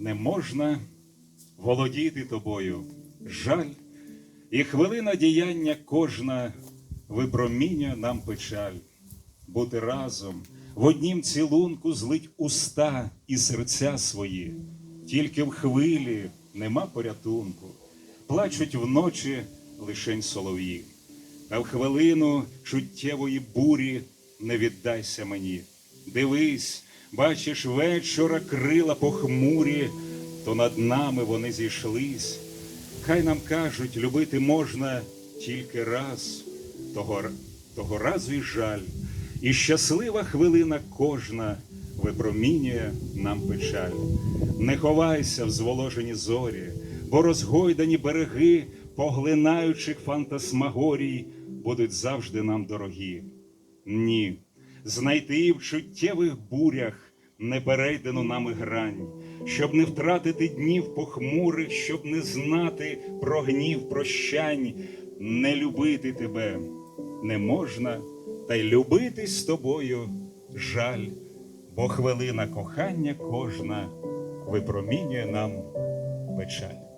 не можна володіти тобою. Жаль, і хвилина діяння кожна випромінює нам печаль. Бути разом в однім цілунку злить уста і серця свої, тільки в хвилі нема порятунку, плачуть вночі лишень солов'ї. Та в хвилину чуттєвої бурі не віддайся мені. Дивись, бачиш, вечора крила похмурі, то над нами вони зійшлись. Хай нам кажуть, любити можна тільки раз, того, того разу й жаль, і щаслива хвилина кожна випромінює нам печаль. Не ховайся в зволожені зорі, бо розгойдані береги, поглинаючих фантасмагорій, будуть завжди нам дорогі. Ні, знайти в чуттєвих бурях неперейдену нами грань, щоб не втратити днів похмурих, щоб не знати про гнів прощань, не любити тебе не можна, та й любити з тобою жаль, бо хвилина кохання кожна випромінює нам печаль.